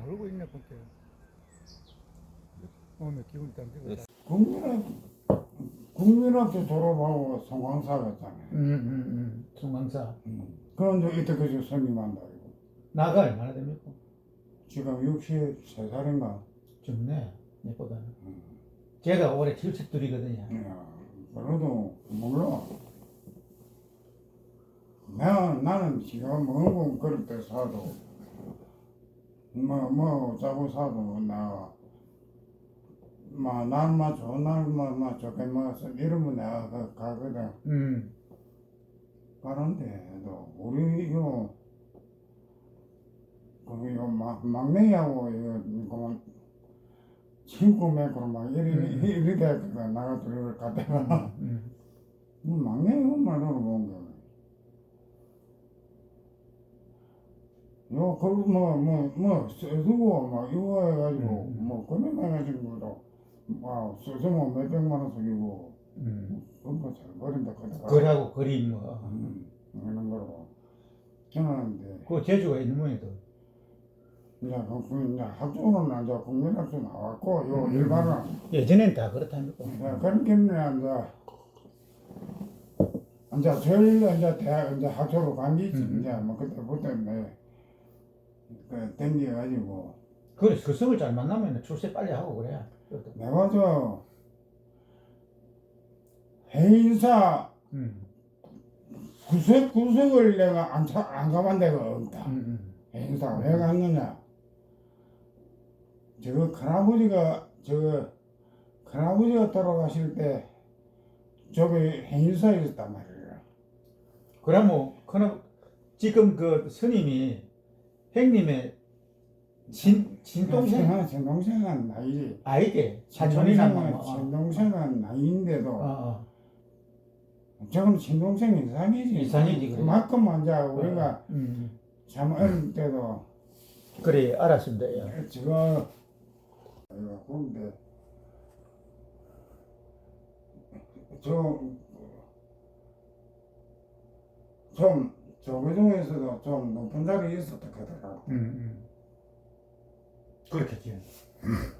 잘 흐르고 있네 볼게. 오늘 기분이 좀 되고. 국민학 국민학교 졸업하고 송광사 갔잖아요. 음, 음, 음. 중강사. 그런데 이때까지 선임한다 이거. 나가 얼마나 됩니까? 지금 63살인가? 젊네. 내보다는. 제가 올해 72이거든요. 야, 그래도 몰라. 나 나는 지금 먹은 그럴 때 사도 뭐뭐 짜고 사도 나. 뭐 날만 좋은 날만 뭐 좋게 먹어서 이러면 내가 가- 가거든. 음. 그런데도 우리 요 거기 요 막, 막내하고 이거 그만 친구 맺고 막 이리 음. 이리 돼가 나가 둘을 갔다가 음. 막내 엄마를 본 거. 요 그리고 뭐뭐 뭐 쓰고 막 이거 해가지고 음. 뭐 그런 해가지고도 막 쓰면 몇백만 원 쓰기고 음. 그거 잘 버린다 그러다가 글하고 그림 뭐. 음, 이런 거로 저는데 그 재주가 있는 모양이도. 이제 그, 그 이제 학교는 이제 국민학교 나왔고 요 음. 일반은 예전엔 다 그렇답니까? 이제 그런 게임에 이제 이제 제일 이제 대학 이제 학교로 간 게지 음. 이제 뭐 그때부터 이제 그 땡겨가지고 그래, 그 성을 잘 만나면 출세 빨리 하고 그래야. 내가 저 해인사 음. 구석 구석을 내가 안, 차, 안 가본 데가 없다. 음, 음. 행사 왜 갔느냐? 저거 큰아버지가 저 큰아버지가 돌아가실 때 저기 있었단 말이야. 그럼 뭐, 그럼 지금 그 스님이 형님의 친, 친동생? 친동생 친동생은 나이지. 아이게 뭐. 친동생은 어, 친동생은 나이인데도 어, 어. 저건 친동생 이상이지. 이상이지, 그래. 그만큼 이제 우리가 음. 참 어릴 때도 그래, 알았습니다. 예. 저거 이거 그런데 좀좀 저거 중에서도 좀 높은 자리에 있었다 그러더라고. 음, 음. 그렇겠지.